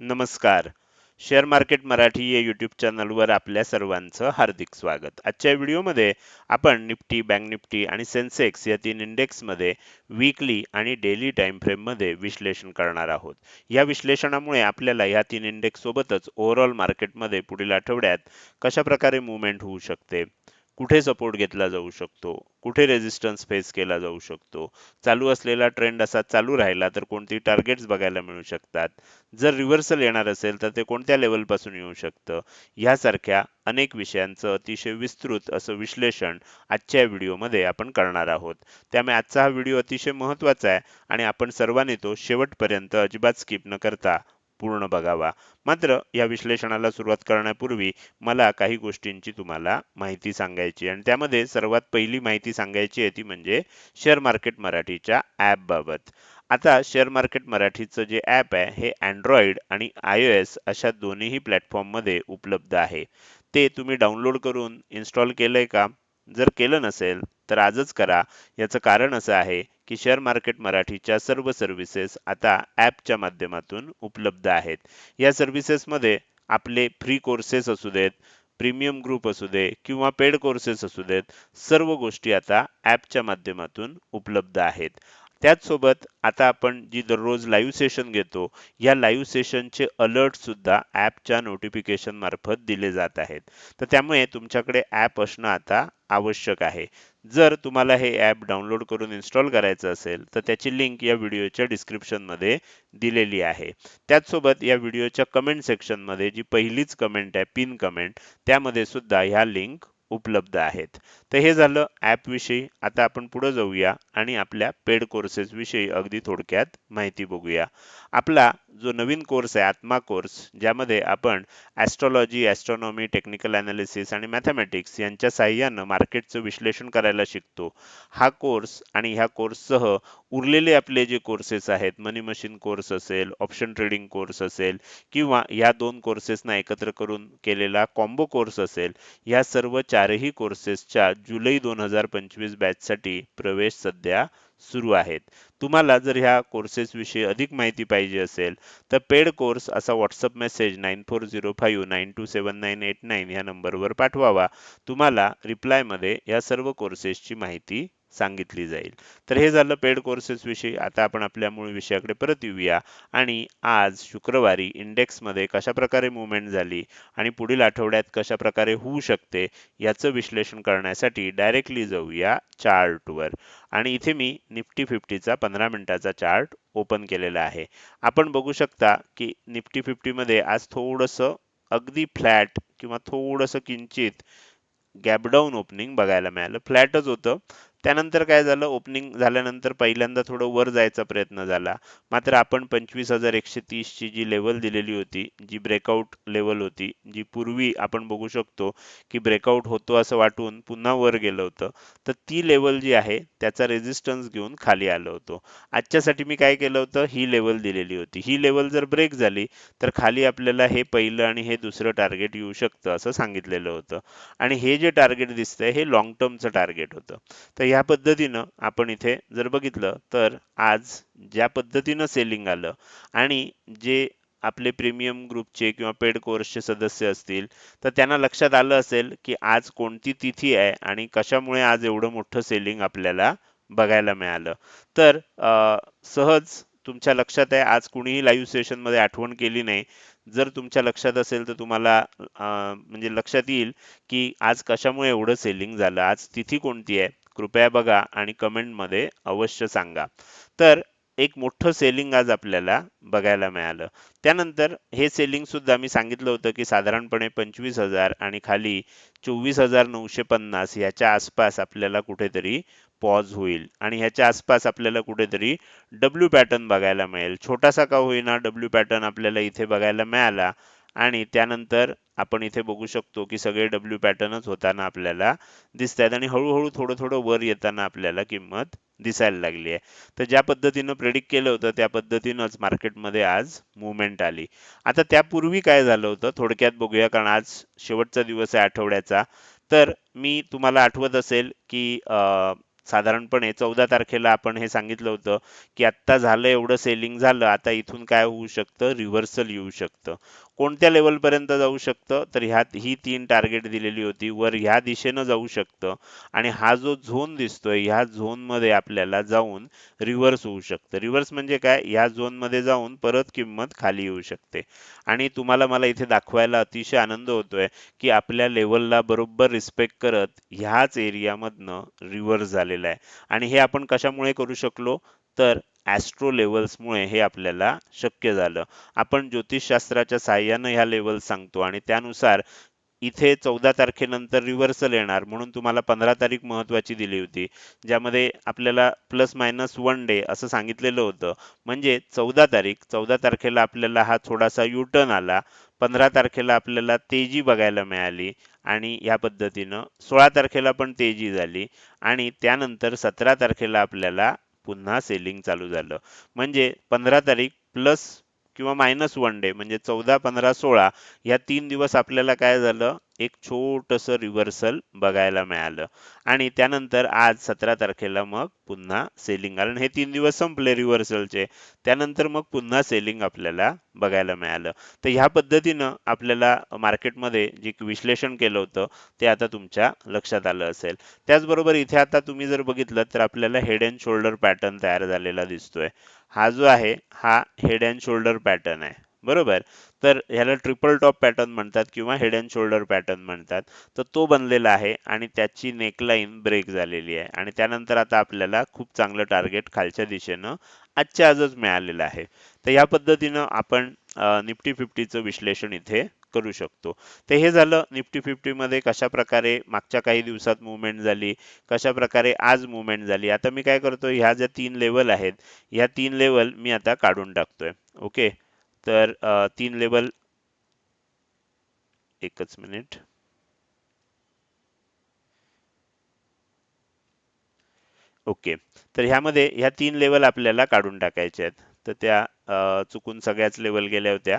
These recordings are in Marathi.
नमस्कार. शेअर मार्केट मराठी या यूट्यूब चॅनलवर आपल्या सर्वांचं हार्दिक स्वागत. आजच्या व्हिडिओमध्ये आपण निफ्टी बँक निफ्टी आणि सेन्सेक्स या तीन इंडेक्समध्ये वीकली आणि डेली टाईम फ्रेममध्ये विश्लेषण करणार आहोत. या विश्लेषणामुळे आपल्याला या तीन इंडेक्स सोबतच ओव्हरऑल मार्केटमध्ये पुढील आठवड्यात कशा प्रकारे मुवमेंट होऊ शकते? कुठे सपोर्ट घेतला जाऊ शकतो? कुठे रेझिस्टन्स फेस केला जाऊ शकतो? चालू असलेला ट्रेंड असा चालू राहिला तर कोणती टार्गेट्स बघायला मिळू शकतात? जर रिव्हर्सल येणार असेल तर ते कोणत्या लेवलपासून येऊ शकतं? यासारख्या अनेक विषयांचं अतिशय विस्तृत असं विश्लेषण आजच्या व्हिडिओमध्ये आपण करणार आहोत. त्यामुळे आजचा हा व्हिडिओ अतिशय महत्त्वाचा आहे आणि आपण सर्वांनी तो शेवटपर्यंत अजिबात स्किप न करता पूर्ण बघावा. मात्र या विश्लेषणाला सुरुवात करण्यापूर्वी मला काही गोष्टींची तुम्हाला माहिती सांगायची आणि त्यामध्ये सर्वात पहिली माहिती सांगायची आहे ती म्हणजे शेअर मार्केट मराठीच्या ॲपबाबत आता शेअर मार्केट मराठीचं जे ॲप आहे हे अँड्रॉइड आणि आय ओ एस अशा दोन्हीही प्लॅटफॉर्ममध्ये उपलब्ध आहे. ते तुम्ही डाउनलोड करून इन्स्टॉल केलंय का? जर केलं नसेल तर आजच करा. याचं कारण असं आहे की शेअर मार्केट मराठीच्या सर्व सर्व्हिसेस आता ॲपच्या माध्यमातून उपलब्ध आहेत. या सर्व्हिसेसमध्ये आपले फ्री कोर्सेस असू देत प्रीमियम ग्रुप असू दे किंवा पेड कोर्सेस असू देत सर्व गोष्टी आता ॲपच्या माध्यमातून उपलब्ध आहेत. त्याचसोबत आता आपण जी दररोज लाईव्ह सेशन घेतो या लाईव्ह सेशनचे अलर्ट सुद्धा ॲपच्या नोटिफिकेशन मार्फत दिले जात आहेत. तर त्यामुळे तुमच्याकडे ॲप असणं आता आवश्यक आहे. जर तुम्हाला हे ॲप डाउनलोड करून इन्स्टॉल करायचं असेल तर त्याची लिंक या व्हिडिओच्या डिस्क्रिप्शनमध्ये दिलेली आहे. त्याचसोबत या व्हिडिओच्या कमेंट सेक्शनमध्ये जी पहिलीच कमेंट आहे पिन कमेंट त्यामध्ये सुद्धा ह्या लिंक उपलब्ध आहेत. तर हे झालं ॲपविषयी आता आपण पुढे जाऊया आणि आपल्या पेड कोर्सेसविषयी अगदी थोडक्यात माहिती बघूया. आपला जो नवीन कोर्स आहे आत्मा कोर्स ज्यामध्ये आपण ॲस्ट्रॉलॉजी ॲस्ट्रॉनॉमी टेक्निकल ॲनालिसिस आणि मॅथमॅटिक्स यांच्या साह्यानं मार्केटचं विश्लेषण करायला शिकतो. हा कोर्स आणि ह्या कोर्ससह उरलेले आपले जे कोर्सेस आहेत मनी मशीन कोर्स असेल ऑप्शन ट्रेडिंग कोर्स असेल किंवा या दोन कोर्सेसना एकत्र करून केलेला कॉम्बो कोर्स असेल ह्या सर्व चारही कोर्सेसच्या जुलै दोन हजार पंचवीस बॅचसाठी प्रवेश सध्या सुरू आहेत. तुम्हाला जर ह्या कोर्सेस विषयी अधिक माहिती पाहिजे असेल तर पेड कोर्स असा WhatsApp message nine four zero five nine two seven nine eight nine या नंबरवर पाठवावा. तुम्हाला रिप्लायमध्ये या सर्व कोर्सेसची माहिती सांगितली जाईल. तर हे झालं पेड कोर्सेस विषयी. आता आपण आपल्या मूळ विषयाकडे परत येऊया. आणि आज शुक्रवारी इंडेक्समध्ये कशा प्रकारे मुवमेंट झाली आणि पुढील आठवड्यात कशा प्रकारे होऊ शकते याचं विश्लेषण करण्यासाठी डायरेक्टली जाऊया चार्टवर आणि इथे मी निफ्टी फिफ्टीचा पंधरा मिनिटाचा चार्ट ओपन केलेला आहे. आपण बघू शकता की निफ्टी फिफ्टीमध्ये आज थोडंसं अगदी फ्लॅट किंवा थोडंसं किंचित गॅपडाऊन ओपनिंग बघायला मिळालं. फ्लॅटच होतं. त्यानंतर काय झालं? ओपनिंग झाल्यानंतर पहिल्यांदा थोडं वर जायचा प्रयत्न झाला. मात्र आपण पंचवीस हजार एकशे तीसची जी लेवल दिलेली होती जी ब्रेकआउट लेवल होती जी पूर्वी आपण बघू शकतो की ब्रेकआउट होतो असं वाटून पुन्हा वर गेलं होतं तर ती लेवल जी आहे त्याचा रेजिस्टन्स घेऊन खाली आलं होतो. आजच्यासाठी मी काय केलं होतं? ही लेवल दिलेली होती. ही लेवल जर ब्रेक झाली तर खाली आपल्याला हे पहिलं आणि हे दुसरं टार्गेट येऊ शकतं असं सांगितलेलं होतं. आणि हे जे टार्गेट दिसतंय हे लॉंग टर्मचं टार्गेट होतं. तर ह्या पद्धतीनं आपण इथे जर बघितलं तर आज ज्या पद्धतीनं सेलिंग आलं आणि जे आपले प्रीमियम ग्रुपचे किंवा पेड कोर्सचे सदस्य असतील तर त्यांना लक्षात आलं असेल की आज कोणती तिथी आहे आणि कशामुळे आज एवढं मोठं सेलिंग आपल्याला बघायला मिळालं. तर सहज तुमच्या लक्षात आहे आज कुणीही लाईव्ह सेशनमध्ये आठवण केली नाही. जर तुमच्या लक्षात असेल तर तुम्हाला म्हणजे लक्षात येईल की आज कशामुळे एवढं सेलिंग झालं आज तिथी कोणती आहे. कृपया बघा आणि कमेंटमध्ये अवश्य सांगा. तर एक मोठं सेलिंग आज आपल्याला बघायला मिळालं. त्यानंतर हे सेलिंग सुद्धा मी सांगितलं होतं की साधारणपणे पंचवीस हजार आणि खाली चोवीस हजार नऊशे पन्नास ह्याच्या आसपास आपल्याला कुठेतरी पॉज होईल. आणि ह्याच्या आसपास आपल्याला कुठेतरी डब्ल्यू पॅटर्न बघायला मिळेल. छोटासा का होईना डब्ल्यू पॅटर्न आपल्याला इथे बघायला मिळाला. आणि त्यानंतर आपण इथे बघू शकतो की सगळे डब्ल्यू पॅटर्नच होताना आपल्याला दिसत आहेत आणि हळूहळू थोडं थोडं वर येताना आपल्याला किंमत दिसायला लागली आहे. तर ज्या पद्धतीनं प्रेडिक्ट केलं होतं त्या पद्धतीनंच मार्केटमध्ये आज मुवमेंट आली. आता त्यापूर्वी काय झालं होतं थोडक्यात बघूया कारण आज शेवटचा दिवस आहे आठवड्याचा. तर मी तुम्हाला आठवत असेल की साधारणपणे चौदा तारखेला आपण हे सांगितलं होतं की आत्ता झालं एवढं सेलिंग झालं आता इथून काय होऊ शकतं? रिव्हर्सल येऊ शकतं. कोणत्या लेवलपर्यंत जाऊ शकतं? तर ह्यात ही तीन टार्गेट दिलेली होती. वर ह्या दिशेनं जाऊ शकतं आणि हा जो झोन दिसतोय ह्या झोनमध्ये आपल्याला जाऊन रिव्हर्स होऊ शकतं. रिव्हर्स म्हणजे काय? ह्या झोनमध्ये जाऊन परत किंमत खाली येऊ शकते. आणि तुम्हाला मला इथे दाखवायला अतिशय आनंद होतोय की आपल्या लेवलला बरोबर रिस्पेक्ट करत ह्याच एरियामधनं रिव्हर्स झाले आहे. आणि हे आपण कशामुळे करू शकलो? तर ॲस्ट्रो लेवल्समुळे हे आपल्याला शक्य झालं. आपण ज्योतिषशास्त्राच्या साह्यानं ह्या लेवल सांगतो आणि त्यानुसार इथे चौदा तारखेनंतर रिव्हर्सल येणार म्हणून तुम्हाला पंधरा तारीख महत्वाची दिली होती. ज्यामध्ये आपल्याला प्लस मायनस वन डे असं सांगितलेलं होतं. म्हणजे चौदा तारीख चौदा तारखेला आपल्याला हा थोडासा युटर्न आला. पंधरा तारखेला आपल्याला तेजी बघायला मिळाली आणि या पद्धतीनं सोळा तारखेला पण तेजी झाली आणि त्यानंतर सतरा तारखेला आपल्याला पुन्हा सेलिंग चालू झालं. म्हणजे पंधरा तारीख प्लस किंवा मायनस वन डे म्हणजे चौदा पंधरा सोळा या तीन दिवस आपल्याला काय झालं? एक छोटंसं रिव्हर्सल बघायला मिळालं. आणि त्यानंतर आज सतरा तारखेला मग पुन्हा सेलिंग कारण हे तीन दिवस संपले रिव्हर्सलचे त्यानंतर मग पुन्हा सेलिंग आपल्याला बघायला मिळालं. तर ह्या पद्धतीनं आपल्याला मार्केटमध्ये जे विश्लेषण केलं होतं ते आता तुमच्या लक्षात आलं असेल. त्याचबरोबर इथे आता तुम्ही जर बघितलं तर आपल्याला हेड अँड शोल्डर पॅटर्न तयार झालेला दिसतोय. हा जो आहे हा हेड अँड शोल्डर पॅटर्न आहे. बरोबर? तर ह्याला ट्रिपल टॉप पॅटर्न म्हणतात किंवा हेड अँड शोल्डर पॅटर्न म्हणतात. तर तो बनलेला आहे आणि त्याची नेकलाईन ब्रेक झालेली आहे. आणि त्यानंतर आता आपल्याला खूप चांगलं टार्गेट खालच्या दिशेनं आजच्या आजच मिळालेलं आहे. तर या पद्धतीनं आपण निफ्टी फिफ्टीचं विश्लेषण इथे करू शकतो. तर हे झालं. निफ्टी फिफ्टी मध्ये कशा प्रकारे मागच्या काही दिवसात मुवमेंट झाली कशा प्रकारे आज मुवमेंट झाली आता मी काय करतो ह्या ज्या तीन लेवल आहेत ह्या तीन लेवल मी आता काढून टाकतोय. ओके? तर तीन लेवल एकच मिनिट ओके? तर ह्यामध्ये ह्या तीन लेवल आपल्याला काढून टाकायच्या आहेत. तर त्या चुकून सगळ्याच लेवल गेल्या होत्या.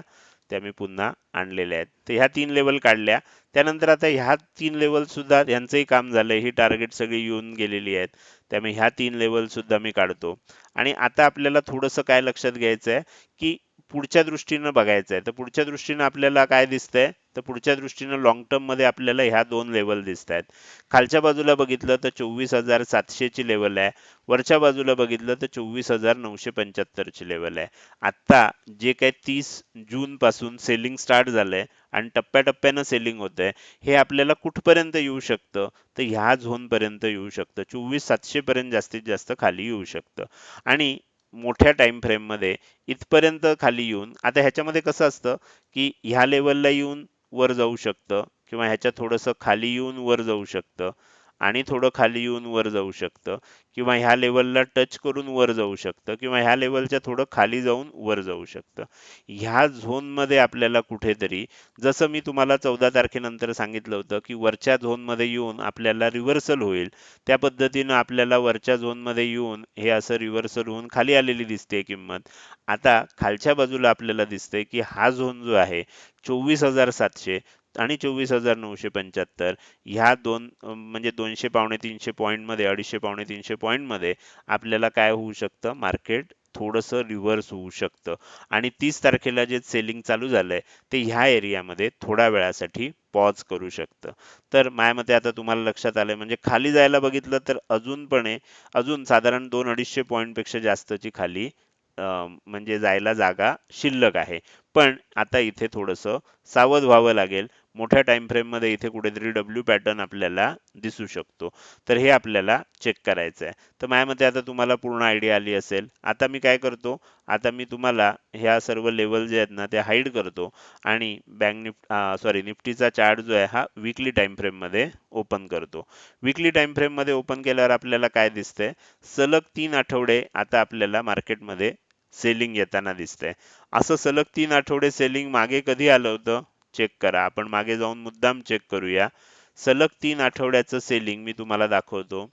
त्या मी पुन्हा आणलेल्या आहेत. तर ह्या तीन लेवल काढल्या. त्यानंतर आता ह्या तीन लेवल सुद्धा यांचंही काम झालंय. ही टार्गेट सगळी येऊन गेलेली आहेत. त्यामुळे ह्या तीन लेवल सुद्धा मी काढतो. आणि आता आपल्याला थोडंसं काय लक्षात घ्यायचं आहे की पुढच्या दृष्टीनं बघायचं आहे. तर पुढच्या दृष्टीनं आपल्याला काय दिसतंय? तर पुढच्या दृष्टीनं लॉंग टर्ममध्ये आपल्याला ह्या दोन लेवल दिसत आहेत. खालच्या बाजूला बघितलं तर चोवीस हजार सातशेची लेवल आहे. वरच्या बाजूला बघितलं तर चोवीस हजार नऊशे पंच्याहत्तरची लेवल आहे. आता जे काही तीस जून पासून सेलिंग स्टार्ट झालंय आणि टप्प्याटप्प्यानं सेलिंग होत आहे हे आपल्याला कुठपर्यंत येऊ शकतं? तर ह्या झोनपर्यंत येऊ शकतं. चोवीस सातशे पर्यंत जास्तीत जास्त खाली येऊ शकतं. आणि मोठ्या टाइम फ्रेममध्ये इथपर्यंत खाली येऊन आता ह्याच्यामध्ये कसं असतं की ह्या लेवलला येऊन वर जाऊ शकतं किंवा ह्याच्या थोडंसं खाली येऊन वर जाऊ शकतं. आणि थोडं खाली येऊन वर जाऊ शकतं. किंवा ह्या लेवलला टच करून वर जाऊ शकतं. किंवा ह्या लेवलच्या थोडं खाली जाऊन वर जाऊ शकतं. ह्या झोनमध्ये आपल्याला कुठेतरी जसं मी तुम्हाला चौदा तारखेनंतर सांगितलं होतं की वरच्या झोनमध्ये येऊन आपल्याला रिव्हर्सल होईल. त्या पद्धतीनं आपल्याला वरच्या झोनमध्ये येऊन हे असं रिव्हर्सल होऊन खाली आलेली दिसते किंमत. आता खालच्या बाजूला आपल्याला दिसतंय की हा झोन जो आहे चोवीस हजार सातशे आणि चोवीस हजार नऊशे पंच्याहत्तर. ह्या दोन म्हणजे दोनशे पावणे तीनशे मध्ये अडीचशे पावणे तीनशे मध्ये आपल्याला काय होऊ शकतं? मार्केट थोडंसं रिव्हर्स होऊ शकतं. आणि तीस तारखेला जे सेलिंग चालू झालंय ते ह्या एरियामध्ये थोड्या वेळासाठी पॉज करू शकतं. तर माझ्या मते आता तुम्हाला लक्षात आलंय म्हणजे खाली जायला बघितलं तर अजूनपणे अजून साधारण दोन अडीचशे पेक्षा जास्तची खाली म्हणजे जायला जागा शिल्लक आहे. पण आता इथे थोडंसं सावध व्हावं लागेल. मोठ्या टाइम फ्रेममध्ये इथे कुठेतरी डब्ल्यू पॅटर्न आपल्याला दिसू शकतो. तर हे आपल्याला चेक करायचं आहे. तर माझ्या मते आता तुम्हाला पूर्ण आयडिया आली असेल. आता मी काय करतो? आता मी तुम्हाला ह्या सर्व लेवल जे आहेत ना ते हाईड करतो. आणि बँक निफ्ट सॉरी निफ्टीचा चार्ट जो आहे हा विकली टाइम फ्रेममध्ये ओपन करतो. विकली टाइम फ्रेममध्ये ओपन केल्यावर आपल्याला काय दिसतंय? सलग तीन आठवडे आता आपल्याला मार्केटमध्ये सेलिंग येताना दिसतंय असं सलग तीन आठवडे सेलिंग मागे कधी आलं होतं? चेक करा. आपण मागे जाऊन मुद्दाम चेक करूया. सलग तीन आठवड्याचं सेलिंग मी तुम्हाला दाखवतो.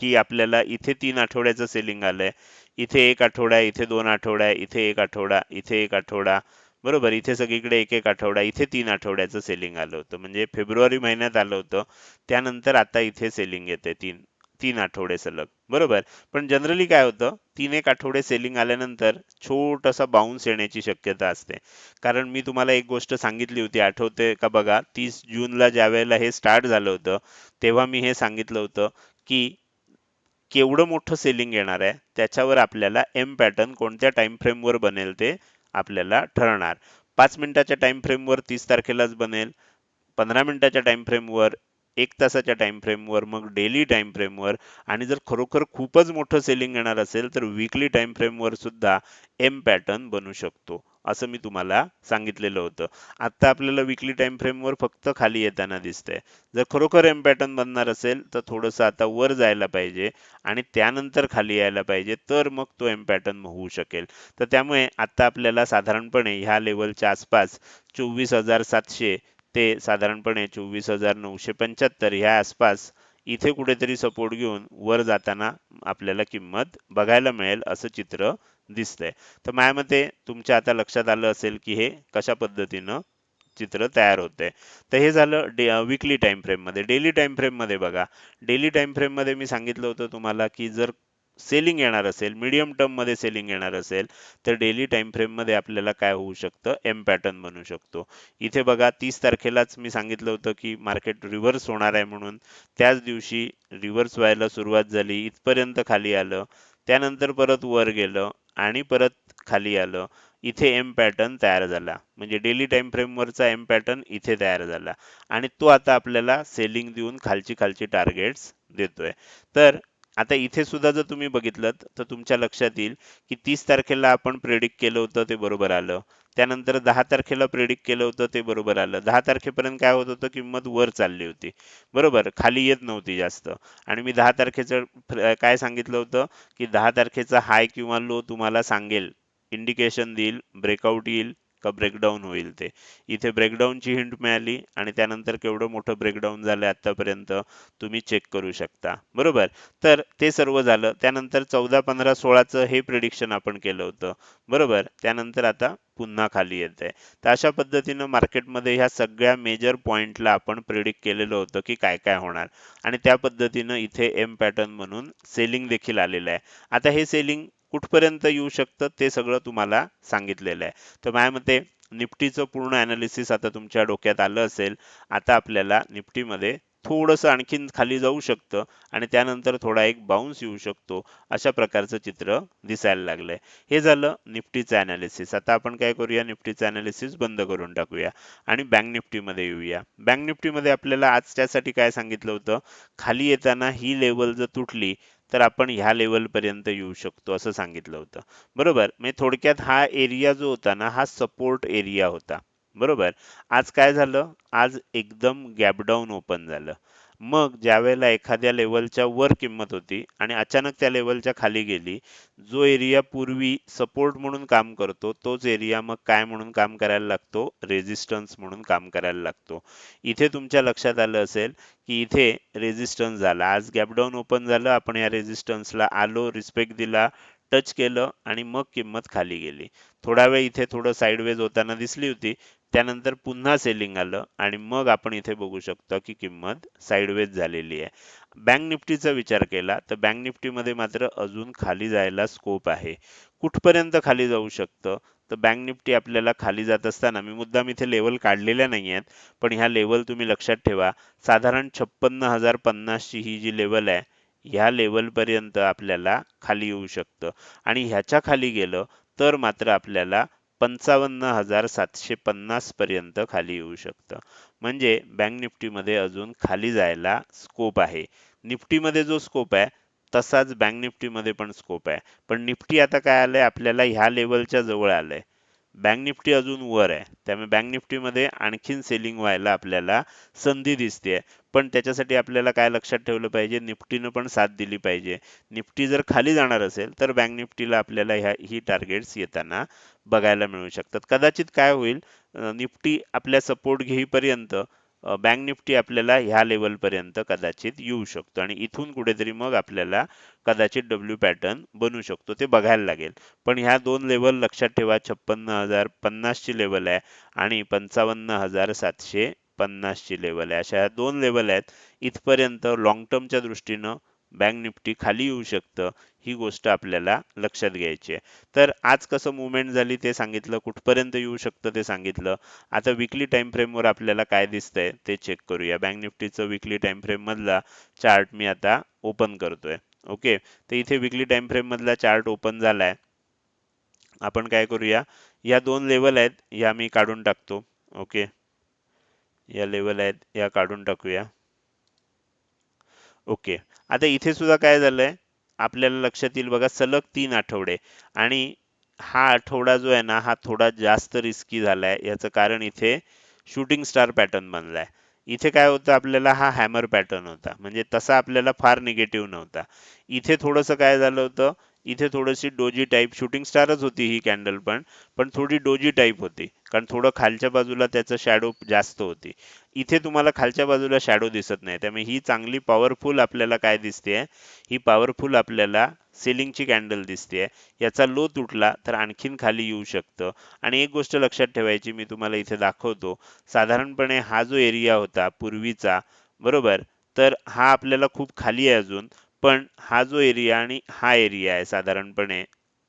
की आपल्याला इथे तीन आठवड्याचं सेलिंग आलंय. इथे एक आठवडा इथे दोन आठवडा इथे एक आठवडा इथे एक आठवडा. बरोबर इथे सगळीकडे एक एक आठवडा इथे तीन आठवड्याचं सेलिंग आलं होतं. म्हणजे फेब्रुवारी महिन्यात आलं होतं. त्यानंतर आता इथे सेलिंग येते तीन. तीन आठवडे सलग. बरोबर? पण जनरली काय होतं? तीन एक आठवडे सेलिंग आल्यानंतर छोटासा बाउन्स येण्याची शक्यता असते. कारण मी तुम्हाला एक गोष्ट सांगितली होती आठवते का बघा? तीस जूनला ज्या वेळेला हे स्टार्ट झालं होतं तेव्हा मी हे सांगितलं होतं की केवढं मोठं सेलिंग येणार आहे त्याच्यावर आपल्याला एम पॅटर्न कोणत्या टाइम फ्रेमवर बनेल ते आपल्याला ठरणार. पाच मिनिटाच्या टाइम फ्रेमवर तीस तारखेलाच बनेल पंधरा मिनिटाच्या टाइम फ्रेमवर एक तासाच्या टाइम फ्रेमवर मग डेली टाइम फ्रेमवर आणि जर खरोखर खूपच मोठं सेलिंग येणार असेल तर वीकली टाइम फ्रेमवर सुद्धा एम पॅटर्न बनू शकतो असं मी तुम्हाला सांगितलेलं होतं. आता आपल्याला विकली टाइम फ्रेमवर फक्त खाली येताना दिसतंय. जर खरोखर एम पॅटर्न बनणार असेल तर थोडंसं आता वर जायला पाहिजे आणि त्यानंतर खाली यायला पाहिजे तर मग तो एम पॅटर्न होऊ शकेल. तर त्यामुळे आता आपल्याला साधारणपणे ह्या लेवलच्या आसपास चोवीस हजार सातशे ते साधारणपणे चोवीस हजार नऊशे पंच्याहत्तर ह्या आसपास इथे कुठेतरी सपोर्ट घेऊन वर जाताना आपल्याला किंमत बघायला मिळेल असं चित्र दिसतंय. तर माझ्या मते तुमच्या आता लक्षात आलं असेल की हे कशा पद्धतीनं चित्र तयार होते तर हे झालं डे विकली टाइम फ्रेममध्ये. डेली टाइम फ्रेममध्ये बघा. डेली टाइम फ्रेममध्ये मी सांगितलं होतं तुम्हाला की जर सेलिंग येणार असेल मीडियम टर्ममध्ये सेलिंग येणार असेल तर डेली टाइम फ्रेममध्ये आपल्याला काय होऊ शकतं? एम पॅटर्न बनू शकतो. इथे बघा तीस तारखेलाच मी सांगितलं होतं की मार्केट रिव्हर्स होणार आहे म्हणून. त्याच दिवशी रिव्हर्स व्हायला सुरुवात झाली इथपर्यंत खाली आलं त्यानंतर परत वर गेलं आणि परत खाली आलं. इथे एम पॅटर्न तयार झाला. म्हणजे डेली टाइम फ्रेमवरचा एम पॅटर्न इथे तयार झाला. आणि तो आता आपल्याला सेलिंग देऊन खालची खालची टार्गेट्स देतोय. तर आता इथे सुद्धा जर तुम्ही बघितलं तर तुमच्या लक्षात येईल की तीस तारखेला आपण प्रेडिक्ट केलं होतं ते बरोबर आलं. त्यानंतर दहा तारखेला प्रेडिक्ट केलं होतं ते बरोबर आलं. दहा तारखेपर्यंत काय होत होतं? किंमत वर चालली होती. बरोबर? खाली येत नव्हती जास्त. आणि मी दहा तारखेचं काय सांगितलं होतं? की दहा तारखेचा हाय किंवा लो तुम्हाला सांगेल. इंडिकेशन देईल ब्रेकआउट येईल. का ब्रेकडाऊन होईल ते. इथे ब्रेकडाऊनची हिंट मिळाली आणि त्यानंतर केवढं मोठं ब्रेकडाऊन झालं आतापर्यंत तुम्ही चेक करू शकता. बरोबर? तर ते सर्व झालं. त्यानंतर चौदा पंधरा सोळाचं हे प्रिडिक्शन आपण केलं होतं. बरोबर? त्यानंतर आता पुन्हा खाली येत आहे तर अशा पद्धतीनं मार्केटमध्ये ह्या सगळ्या मेजर पॉईंटला आपण प्रिडिक्ट केलेलं होतं की काय काय होणार. आणि त्या पद्धतीनं इथे एम पॅटर्न म्हणून सेलिंग देखील आलेलं आहे. आता हे सेलिंग कुठपर्यंत येऊ शकतं ते सगळं तुम्हाला सांगितलेलं आहे. तर माझ्या मते निफ्टीचं पूर्ण अनालिसिस आता तुमच्या डोक्यात आलं असेल. आता आपल्याला निफ्टीमध्ये थोडंसं आणखीन खाली जाऊ शकतं आणि त्यानंतर थोडा एक बाउन्स येऊ शकतो अशा प्रकारचं चित्र दिसायला लागलंय. हे झालं निफ्टीचं अनालिसिस आता आपण काय करूया? निफ्टीचं अनालिसिस बंद करून टाकूया आणि बँक निफ्टीमध्ये येऊया. बँक निफ्टीमध्ये आपल्याला आज त्यासाठी काय सांगितलं होतं? खाली येताना ही लेवल जर तुटली तर आपण ह्या लेवल पर्यंत येऊ शकतो असं सांगितलं होतं. बरोबर? म्हणजे थोडक्यात हा एरिया जो होता ना हा सपोर्ट एरिया होता. बरोबर? आज काय झालं? आज एकदम गॅपडाऊन ओपन झालं. मग ज्या वेळेला एखाद्या लेवलच्या वर किंमत होती आणि अचानक त्या लेवलच्या खाली गेली जो एरिया पूर्वी सपोर्ट म्हणून काम करतो तोच एरिया मग काय म्हणून काम करायला लागतो? रेजिस्टन्स म्हणून काम करायला लागतो. इथे तुमच्या लक्षात आलं असेल की इथे रेजिस्टन्स झाला. आज गॅपडाऊन ओपन झालं आपण या रेझिस्टन्सला आलो रिस्पेक्ट दिला टच केलं आणि मग किंमत खाली गेली. थोडा वेळ इथे थोडं साईडवेज होताना दिसली होती. त्यानंतर पुन्हा सेलिंग आलं आणि मग आपण इथे बघू शकतो की किंमत साईडवेज झालेली आहे. बँक निफ्टीचा विचार केला तर बँक निफ्टीमध्ये मात्र अजून खाली जायला स्कोप आहे. कुठपर्यंत खाली जाऊ शकतं? तर बँक निफ्टी आपल्याला खाली जात असताना मी मुद्दाम इथे लेवल काढलेल्या नाही आहेत पण ह्या लेवल तुम्ही लक्षात ठेवा. साधारण छप्पन्न हजार पन्नासची ही जी लेवल आहे ह्या लेवल पर्यंत आपल्याला खाली येऊ शकतं. आणि ह्याच्या खाली गेलं तर मात्र आपल्याला पंचावन्न हजार सातशे पन्नास पर्यंत खाली येऊ शकतं. म्हणजे बँक निफ्टीमध्ये अजून खाली जायला स्कोप आहे. निफ्टीमध्ये जो स्कोप आहे तसाच बँक निफ्टीमध्ये पण स्कोप आहे. पण निफ्टी आता काय आलंय? आपल्याला ह्या लेवलच्या जवळ आलंय. बँक निफ्टी अजून वर आहे. त्यामुळे बँक निफ्टीमध्ये आणखीन सेलिंग व्हायला आपल्याला संधी दिसते पण त्याच्यासाठी आपल्याला काय लक्षात ठेवलं पाहिजे? निफ्टीनं पण साथ दिली पाहिजे. निफ्टी जर खाली जाणार असेल तर बँक निफ्टीला आपल्याला ह्या ही टार्गेट्स येताना बघायला मिळू शकतात. कदाचित काय होईल? निफ्टी आपल्या सपोर्ट घेईपर्यंत बँक निफ्टी आपल्याला ह्या लेवलपर्यंत कदाचित येऊ शकतो आणि इथून कुठेतरी मग आपल्याला कदाचित डब्ल्यू पॅटर्न बनू शकतो. ते बघायला लागेल. पण ह्या दोन लेवल लक्षात ठेवा. छप्पन्न हजार पन्नासची लेवल आहे आणि पंचावन्न हजार सातशे पन्नासची लेवल आहे. अशा दोन लेवल आहेत. इथपर्यंत लॉंग टर्मच्या दृष्टीनं बँक निफ्टी खाली येऊ शकतं ही गोष्ट आपल्याला लक्षात घ्यायची आहे. तर आज कसं मुवमेंट झाली ते सांगितलं कुठपर्यंत येऊ शकतं ते सांगितलं. आता विकली टाइम फ्रेमवर आपल्याला काय दिसतंय ते चेक करूया. बँक निफ्टीचं विकली टाइम फ्रेम मधला चार्ट मी आता ओपन करतोय. ओके तर इथे विकली टाइम फ्रेम मधला चार्ट ओपन झालाय. आपण काय करूया? या दोन लेवल आहेत या मी काढून टाकतो. ओके या लेवल आहेत या काढून टाकूया. ओके आता इथे सुद्धा काय झालंय? आपल्याला लक्षात येईल बघा सलग तीन आठवडे. आणि हा आठवडा जो आहे ना हा थोडा जास्त रिस्की झालाय. याचं कारण इथे शूटिंग स्टार पॅटर्न बनलाय. इथे काय होतं आपल्याला हा हॅमर पॅटर्न होता. म्हणजे तसा आपल्याला फार निगेटिव्ह नव्हता. इथे थोडंसं काय झालं होतं इथे थोडीशी डोजी टाईप शूटिंग स्टारच होती ही कॅन्डल पण. पण थोडी डोजी टाईप होती. कारण थोडं खालच्या बाजूला त्याचं शॅडो जास्त होती. इथे तुम्हाला खालच्या बाजूला शॅडो दिसत नाही. त्यामुळे ही चांगली पॉवरफुल आपल्याला काय दिसते ही पॉवरफुल आपल्याला सेलिंगची कॅन्डल दिसते याचा लो तुटला तर आणखीन खाली येऊ शकतं. आणि एक गोष्ट लक्षात ठेवायची मी तुम्हाला इथे दाखवतो. साधारणपणे हा जो एरिया होता पूर्वीचा बरोबर? तर हा आपल्याला खूप खाली आहे अजून. पण हा जो एरिया आणि हा एरिया आहे साधारणपणे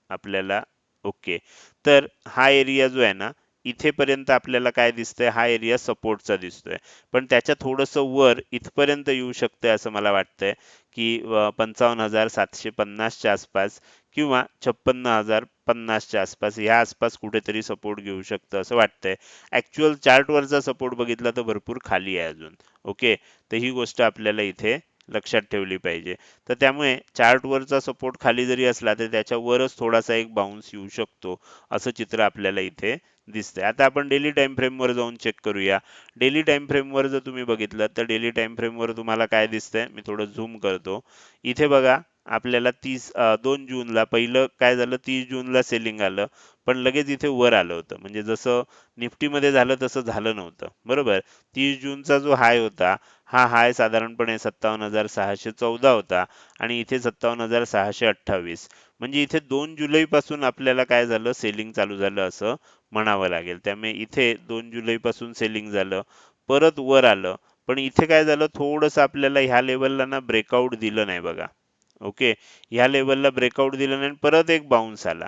आपल्याला ओके. तर हा एरिया जो आहे ना इथेपर्यंत आपल्याला काय दिसतंय? हा एरिया सपोर्टचा दिसतोय. पण त्याच्या थोडंसं वर इथपर्यंत येऊ शकतंय असं मला वाटतंय की पंचावन्न हजार सातशे पन्नासच्या आसपास किंवा छप्पन्न हजार पन्नासच्या आसपास ह्या आसपास कुठेतरी सपोर्ट घेऊ शकतं असं वाटतंय. ऍक्च्युअल चार्टवरचा सपोर्ट बघितला तर भरपूर खाली आहे अजून. ओके तर ही गोष्ट आपल्याला इथे लक्षात ठेवली पाहिजे. तर त्यामुळे चार्टवरचा सपोर्ट खाली जरी असला तर त्याच्यावरच थोडासा एक बाउन्स येऊ शकतो असं चित्र आपल्याला इथे दिसतंय. आता आपण डेली टाइम फ्रेमवर जाऊन चेक करूया. डेली टाइम फ्रेमवर जर तुम्ही बघितलं तर डेली टाइम फ्रेमवर तुम्हाला काय दिसतंय? मी थोडं झूम करतो. इथे बघा आपल्याला तीस दोन जूनला पहिलं काय झालं? तीस जूनला सेलिंग आलं पण लगेच इथे वर आलं होतं. म्हणजे जसं निफ्टीमध्ये झालं तसं झालं नव्हतं. बरोबर? तीस जूनचा जो हाय होता हा हाय साधारणपणे सत्तावन्न हजार सहाशे चौदा होता आणि इथे सत्तावन्न हजार सहाशे अठ्ठावीस. म्हणजे इथे दोन जुलै पासून आपल्याला काय झालं? सेलिंग चालू झालं असं म्हणावं लागेल. त्यामुळे इथे दोन जुलै पासून सेलिंग झालं. परत वर आलं. पण इथे काय झालं? थोडंसं आपल्याला ह्या लेवलला ना ब्रेकआउट दिलं नाही बघा. ओके? ह्या लेवलला ब्रेकआउट दिलं नाही परत एक बाउन्स आला.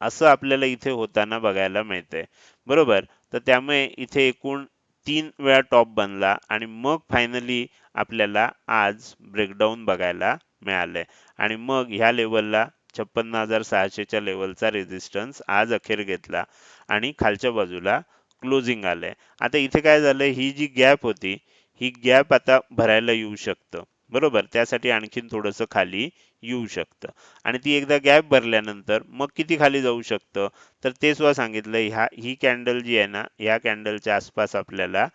असं आपल्याला इथे होताना बघायला मिळतंय. बरोबर? तर त्यामुळे इथे एकूण तीन वेळा टॉप बनला आणि मग फायनली आपल्याला आज ब्रेकडाऊन बघायला मिळालंय. आणि मग ह्या लेवलला छप्पन्न हजार सहाशेच्या लेवलचा रेझिस्टन्स आज अखेर घेतला आणि खालच्या बाजूला क्लोजिंग आलंय. आता इथे काय झालंय ही जी गॅप होती ही गॅप आता भरायला येऊ शकतं. बरोबर? त्यासाठी आणखीन थोडंसं खाली येऊ शकतं. आणि ती एकदा गॅप भरल्यानंतर मग किती खाली जाऊ शकतं? तर ते सुद्धा सांगितलं ह्या ही कॅन्डल जी आहे ना ह्या कॅन्डलच्या आसपास आपल्याला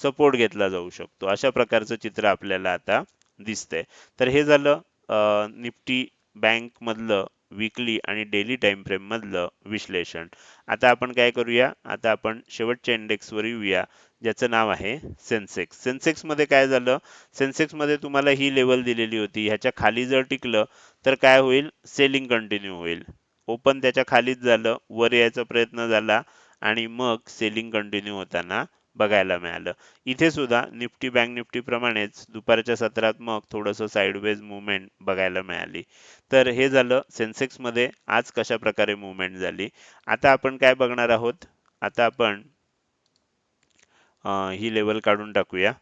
सपोर्ट घेतला जाऊ शकतो. अशा प्रकारचं चित्र आपल्याला आता दिसतंय. तर हे झालं निफ्टी बँक मधलं विकली आणि डेली टाइम फ्रेम मधलं विश्लेषण. आता आपण काय करूया? आता आपण शेवटच्या इंडेक्सवर येऊया. ज्याचं नाव आहे सेन्सेक्स सेन्सेक्समध्ये काय झालं? सेन्सेक्समध्ये तुम्हाला ही लेवल दिलेली होती. ह्याच्या खाली जर टिकलं तर काय होईल? सेलिंग कंटिन्यू होईल. ओपन त्याच्या खालीच झालं. वर यायचा प्रयत्न झाला आणि मग सेलिंग कंटिन्यू होताना बघायला मिळालं. इथे सुद्धा निफ्टी बँक निफ्टी प्रमाणेच दुपारच्या सत्रात मग थोडंसं साईडवेज मुवमेंट बघायला मिळाली. तर हे झालं सेन्सेक्समध्ये आज कशा प्रकारे मुवमेंट झाली? आता आपण काय बघणार आहोत? आता आपण ही लेवल काढून टाकूया.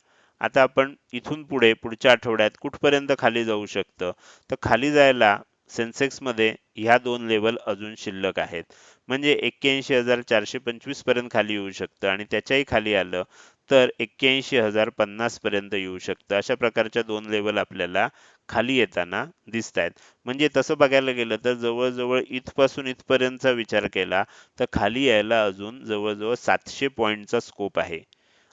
आता आपण इथून पुढे पुढच्या आठवड्यात कुठपर्यंत खाली जाऊ शकतं? तर खाली जायला सेन्सेक्समध्ये ह्या दोन लेवल अजून शिल्लक आहेत. म्हणजे एक्क्याऐंशी हजार चारशे पंचवीसपर्यंत खाली येऊ शकतं आणि त्याच्याही खाली आलं तर एक्क्याऐंशी हजार पन्नास पर्यंत येऊ शकतं. अशा प्रकारच्या दोन लेवल आपल्याला खाली येताना दिसत आहेत म्हणजे तसं बघायला गेलं तर जवळजवळ इथपासून इथपर्यंतचा विचार केला तर खाली यायला अजून जवळजवळ सातशे पॉईंटचा स्कोप आहे.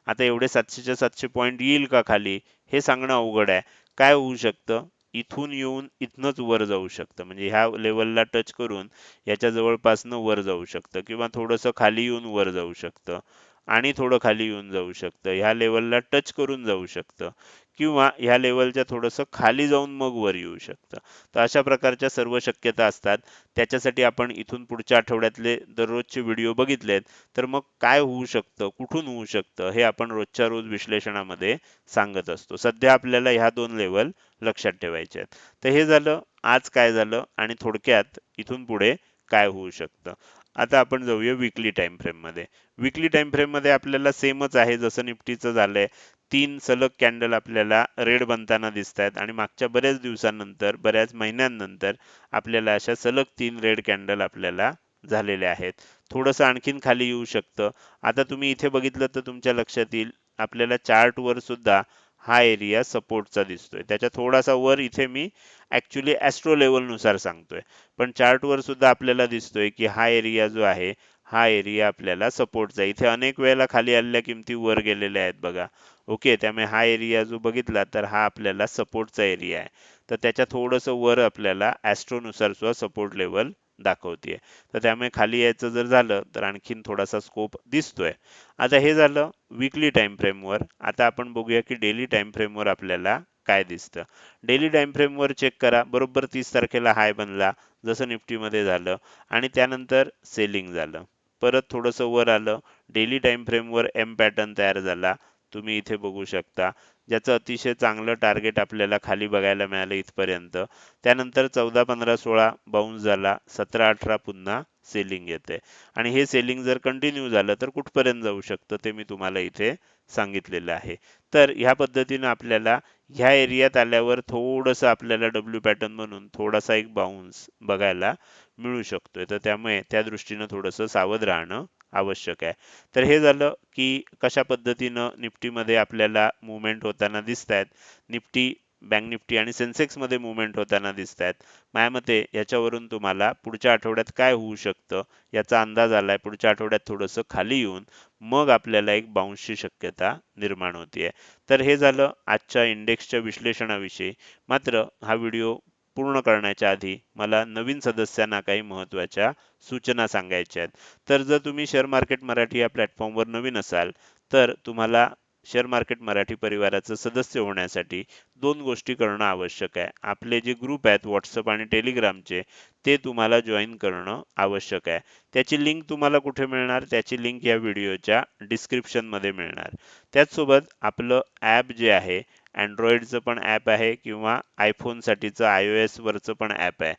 आता एवढे सातशेच्या सातशे पॉईंट येईल का खाली? हे सांगणं अवघड आहे. काय होऊ शकतं? इथून येऊन इथनंच वर जाऊ शकतं. म्हणजे ह्या लेवलला टच करून याच्या जवळपासनं वर जाऊ शकतं किंवा थोडंसं खाली येऊन वर जाऊ शकतं आणि थोडं खाली येऊन जाऊ शकतं. ह्या लेवलला टच करून जाऊ शकतं. किंवा ह्या लेवलच्या थोडंसं खाली जाऊन मग वर येऊ शकतं. तर अशा प्रकारच्या सर्व शक्यता असतात. त्याच्यासाठी आपण इथून पुढच्या आठवड्यातले दररोजचे व्हिडिओ बघितलेत. तर मग काय होऊ शकतं कुठून होऊ शकतं हे आपण रोजच्या रोज विश्लेषणामध्ये सांगत असतो. सध्या आपल्याला ह्या दोन लेवल लक्षात ठेवायचे आहेत. तर हे झालं आज काय झालं आणि थोडक्यात इथून पुढे काय होऊ शकतं. आता आपण जाऊया विकली टाइम फ्रेममध्ये. विकली टाइम फ्रेममध्ये आपल्याला सेमच आहे जसं निफ्टीचं झालंय. तीन सलग कॅन्डल आपल्याला रेड बनताना दिसत आहेत आणि मागच्या बऱ्याच दिवसांनंतर बऱ्याच महिन्यांनंतर आपल्याला अशा सलग तीन रेड कॅन्डल आपल्याला झालेले आहेत. थोडंसं आणखीन खाली येऊ शकतं. आता तुम्ही इथे बघितलं तर तुमच्या लक्षात येईल आपल्याला चार्टवर सुद्धा हा एरिया सपोर्टचा दिसतोय. त्याच्या थोडासा वर इथे मी ॲक्च्युली ॲस्ट्रो लेवलनुसार सांगतोय. पण चार्टवर सुद्धा आपल्याला दिसतोय की हा एरिया जो आहे हा एरिया आपल्याला सपोर्टचा इथे अनेक वेळेला खाली आलेल्या किमती वर गेलेल्या आहेत बघा. ओके त्यामुळे हा एरिया जो बघितला तर हा आपल्याला सपोर्टचा एरिया आहे. तर त्याच्या थोडंसं वर आपल्याला ॲस्ट्रोनुसार सुद्धा सपोर्ट लेवल दाखवते तर त्यामुळे खाली यायचं जर झालं तर आणखीन थोडासा स्कोप दिसतोय. आता हे झालं विकली टाइम फ्रेमवर आता आपण बघूया की डेली टाइम फ्रेमवर आपल्याला काय दिसतं. डेली टाइम फ्रेमवर चेक करा. बरोबर तीस तारखेला हाय बनला जसं निफ्टीमध्ये झालं. आणि त्यानंतर सेलिंग झालं. परत थोडंसं वर आलं. डेली टाइम फ्रेमवर एम पॅटर्न तयार झाला. तुम्ही इथे बघू शकता. ज्याचं अतिशय चांगलं टार्गेट आपल्याला खाली बघायला मिळालं इथपर्यंत. त्यानंतर चौदा पंधरा सोळा बाउन्स झाला. सतरा अठरा पुन्हा सेलिंग येते. आणि हे सेलिंग जर कंटिन्यू झालं तर कुठपर्यंत जाऊ शकतं ते मी तुम्हाला इथे सांगितलेलं आहे. तर ह्या पद्धतीनं आपल्याला ह्या एरियात आल्यावर थोडंसं आपल्याला डब्ल्यू पॅटर्न म्हणून थोडासा एक बाउन्स बघायला मिळू शकतोय. तर त्यामुळे त्या दृष्टीनं थोडंसं सावध राहणं आवश्यक आहे. तर हे झालं की कशा पद्धतीनं निफ्टीमध्ये आपल्याला मुवमेंट होताना दिसत आहेत निफ्टी बँक निफ्टी आणि सेन्सेक्समध्ये मुवमेंट होताना दिसत आहेत माझ्या मते याच्यावरून तुम्हाला पुढच्या आठवड्यात काय होऊ शकतं याचा अंदाज आलाय. पुढच्या आठवड्यात थोडंसं खाली येऊन मग आपल्याला एक बाउन्सची शक्यता निर्माण होतीये. तर हे झालं आजच्या इंडेक्सच्या विश्लेषणाविषयी. मात्र हा व्हिडिओ पूर्ण करण्याच्या आधी मला नवीन सदस्यांना काही महत्त्वाच्या सूचना सांगायच्या आहेत. तर जर तुम्ही शेअर मार्केट मराठी या प्लॅटफॉर्मवर नवीन असाल तर तुम्हाला शेअर मार्केट मराठी परिवाराचं सदस्य होण्यासाठी दोन गोष्टी करणं आवश्यक आहे. आपले जे ग्रुप आहेत व्हॉट्सअप आणि टेलिग्रामचे ते तुम्हाला जॉईन करणं आवश्यक आहे. त्याची लिंक तुम्हाला कुठे मिळणार? त्याची लिंक या व्हिडिओच्या डिस्क्रिप्शनमध्ये मिळणार. त्याचसोबत आपलं ॲप जे आहे अँड्रॉइडचं पण ॲप आहे किंवा आयफोनसाठीचं आय ओ एसवरचं पण ॲप आहे.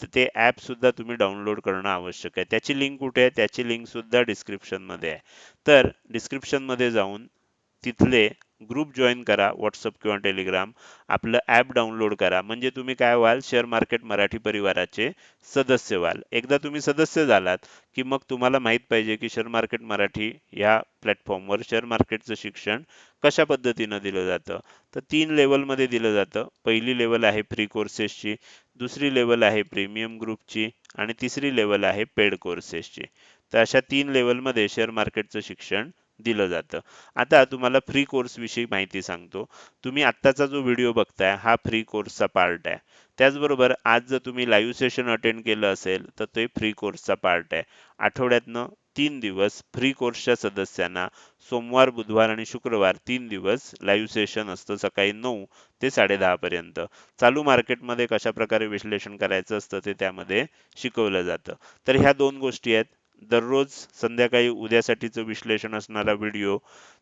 तर ते ॲप सुद्धा तुम्ही डाउनलोड करणं आवश्यक आहे. त्याची लिंक कुठे आहे? त्याची लिंक सुद्धा डिस्क्रिप्शनमध्ये आहे. तर डिस्क्रिप्शनमध्ये जाऊन तिथले ग्रुप जॉईन करा व्हॉट्सअप किंवा टेलिग्राम आपलं ॲप डाउनलोड करा. म्हणजे तुम्ही काय व्हाल? शेअर मार्केट मराठी परिवाराचे सदस्य व्हाल. एकदा तुम्ही सदस्य झालात की मग तुम्हाला माहीत पाहिजे की शेअर मार्केट मराठी या प्लॅटफॉर्मवर शेअर मार्केटचं शिक्षण कशा पद्धतीनं दिलं जातं? तर तीन लेवलमध्ये दिलं जातं. पहिली लेवल आहे फ्री कोर्सेसची दुसरी लेवल आहे प्रीमियम ग्रुपची आणि तिसरी लेवल आहे पेड कोर्सेसची तर अशा तीन लेवलमध्ये शेअर मार्केटचं शिक्षण दिलं जातं. आता तुम्हाला फ्री कोर्स विषयी माहिती सांगतो. तुम्ही आत्ताचा जो व्हिडिओ बघताय हा फ्री कोर्सचा पार्ट आहे. त्याचबरोबर आज जर तुम्ही लाईव्ह सेशन अटेंड केलं असेल तर ते फ्री कोर्सचा पार्ट आहे. आठवड्यातनं तीन दिवस फ्री कोर्सच्या सदस्यांना सोमवार बुधवार आणि शुक्रवार तीन दिवस लाईव्ह सेशन असतं सकाळी नऊ ते साडेदहा पर्यंत. चालू मार्केटमध्ये कशा प्रकारे विश्लेषण करायचं असतं ते त्यामध्ये शिकवलं जातं. तर ह्या दोन गोष्टी आहेत. दररोज संध्याकाळी उद्यासाठीचं विश्लेषण असणारा व्हिडिओ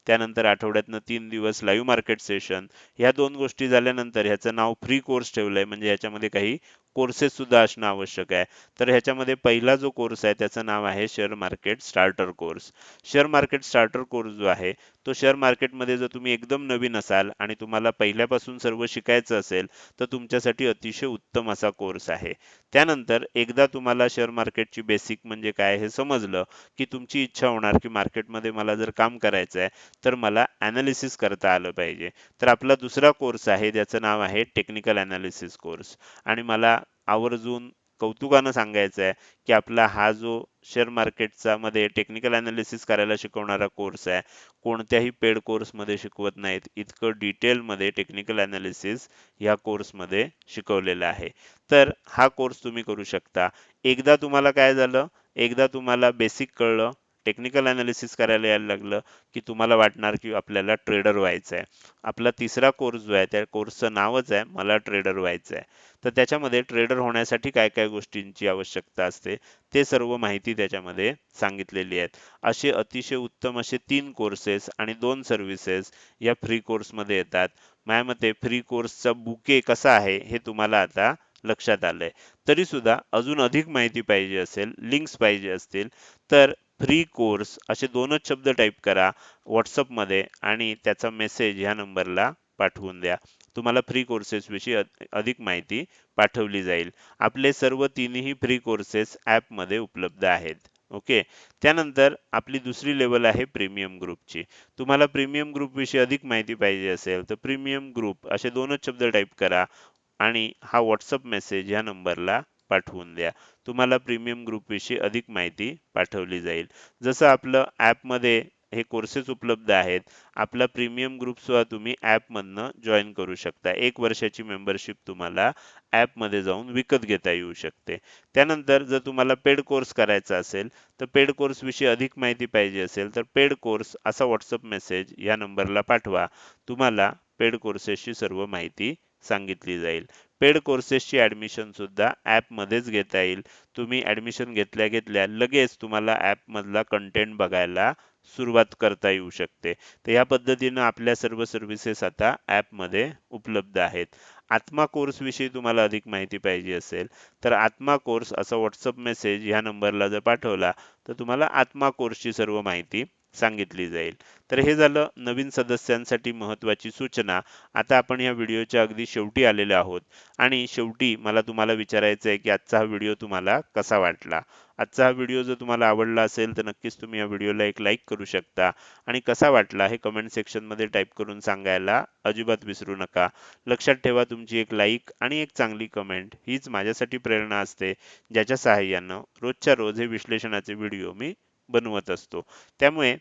त्यानंतर आठवड्यातनं तीन दिवस लाईव्ह मार्केट सेशन ह्या दोन गोष्टी झाल्यानंतर ह्याचं नाव फ्री कोर्स ठेवलंय म्हणजे ह्याच्यामध्ये काही कोर्सेस सुद्धा असणं आवश्यक आहे. तर ह्याच्यामध्ये पहिला जो कोर्स आहे त्याचं नाव आहे share market starter course share market starter course जो आहे तो शेअर मार्केटमध्ये जर तुम्ही एकदम नवीन असाल आणि तुम्हाला पहिल्यापासून सर्व शिकायचं असेल तर तुमच्यासाठी अतिशय उत्तम असा कोर्स आहे. त्यानंतर एकदा तुम्हाला शेअर मार्केटची बेसिक म्हणजे काय हे समजलं की तुमची इच्छा होणार की मार्केटमध्ये मला जर काम करायचं आहे तर मला ॲनालिसिस करता आलं पाहिजे. तर आपला दुसरा कोर्स आहे ज्याचं नाव आहे टेक्निकल ॲनालिसिस कोर्स आणि मला आवर्जून कौतुकानं सांगायचं आहे की आपला हा जो शेअर मार्केटचा मध्ये टेक्निकल अनालिसिस करायला शिकवणारा कोर्स आहे कोणत्याही पेड कोर्समध्ये शिकवत नाहीत. इतकं डिटेलमध्ये टेक्निकल अनालिसिस ह्या कोर्समध्ये शिकवलेलं आहे. तर हा कोर्स तुम्ही करू शकता. एकदा तुम्हाला काय झालं? एकदा तुम्हाला बेसिक कळलं. टेक्निकल ॲनालिसिस करायला यायला लागलं की तुम्हाला वाटणार की आपल्याला ट्रेडर व्हायचं आहे आपला तिसरा कोर्स जो आहे त्या कोर्सचं नावच आहे मला ट्रेडर व्हायचं आहे तर त्याच्यामध्ये ट्रेडर होण्यासाठी काय काय गोष्टींची आवश्यकता असते ते सर्व माहिती त्याच्यामध्ये सांगितलेली आहेत. असे अतिशय उत्तम असे तीन कोर्सेस आणि दोन सर्व्हिसेस या फ्री कोर्समध्ये येतात. माझ्या मते फ्री कोर्सचा बुके कसा आहे हे तुम्हाला आता लक्षात आलंय. तरी सुद्धा अजून अधिक माहिती पाहिजे असेल लिंक्स पाहिजे असतील तर फ्री कोर्स असे दोनच शब्द टाईप करा व्हॉट्सअपमध्ये आणि त्याचा मेसेज ह्या नंबरला पाठवून द्या. तुम्हाला फ्री कोर्सेस विषयी अधिक माहिती पाठवली जाईल. आपले सर्व तिन्ही फ्री कोर्सेस ॲपमध्ये उपलब्ध आहेत. ओके? त्यानंतर आपली दुसरी लेवल आहे प्रीमियम ग्रुपची तुम्हाला प्रीमियम ग्रुप विषयी अधिक माहिती पाहिजे असेल तर प्रीमियम ग्रुप असे दोनच शब्द टाईप करा आणि हा व्हॉट्सअप मेसेज ह्या नंबरला पाठवून द्या. तुम्हाला प्रीमियम ग्रुपविषयी अधिक माहिती पाठवली जाईल. जसं आपलं ॲपमध्ये हे कोर्सेस उपलब्ध आहेत आपला प्रीमियम ग्रुपसुद्धा तुम्ही ॲपमधनं जॉईन करू शकता. एक वर्षाची मेंबरशिप तुम्हाला ॲपमध्ये जाऊन विकत घेता येऊ शकते. त्यानंतर जर तुम्हाला पेड कोर्स करायचा असेल तर पेड कोर्सविषयी अधिक माहिती पाहिजे असेल तर पेड कोर्स असा व्हॉट्सअप मेसेज या नंबरला पाठवा. तुम्हाला पेड कोर्सेसची सर्व माहिती सांगितली जाईल. पेड कोर्सेसची ॲडमिशन सुद्धा ॲपमध्येच घेता येईल. तुम्ही ॲडमिशन घेतल्या घेतल्या लगेच तुम्हाला ॲपमधला कंटेंट बघायला सुरुवात करता येऊ शकते. तर या पद्धतीनं आपल्या सर्व सर्व्हिसेस आता ॲपमध्ये उपलब्ध आहेत. आत्मा कोर्सविषयी तुम्हाला अधिक माहिती पाहिजे असेल तर आत्मा कोर्स असा व्हॉट्सअप मेसेज ह्या नंबरला जर पाठवला तर तुम्हाला आत्मा कोर्सची सर्व माहिती सांगितली जाईल. तर हे झालं नवीन सदस्यांसाठी महत्त्वाची सूचना. आता आपण या व्हिडिओच्या अगदी शेवटी आलेले आहोत. आणि शेवटी मला तुम्हाला विचारायचं आहे की आजचा हा व्हिडिओ तुम्हाला कसा वाटला? आजचा हा व्हिडिओ जर तुम्हाला आवडला असेल तर नक्कीच तुम्ही या व्हिडिओला एक लाईक करू शकता. आणि कसा वाटला हे कमेंट सेक्शनमध्ये टाईप करून सांगायला अजिबात विसरू नका. लक्षात ठेवा तुमची एक लाईक आणि एक चांगली कमेंट हीच माझ्यासाठी प्रेरणा असते ज्याच्या सहाय्यानं रोजच्या रोज हे विश्लेषणाचे व्हिडिओ मी बनवत असतो. त्यामुळे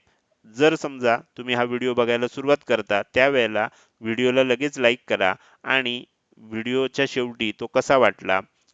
जर समजा तुम्ही हा व्हिडिओ बघायला सुरुवात करता त्यावेळेला व्हिडिओला लगेच लाईक करा आणि व्हिडिओच्या शेवटी तो कसा वाटला?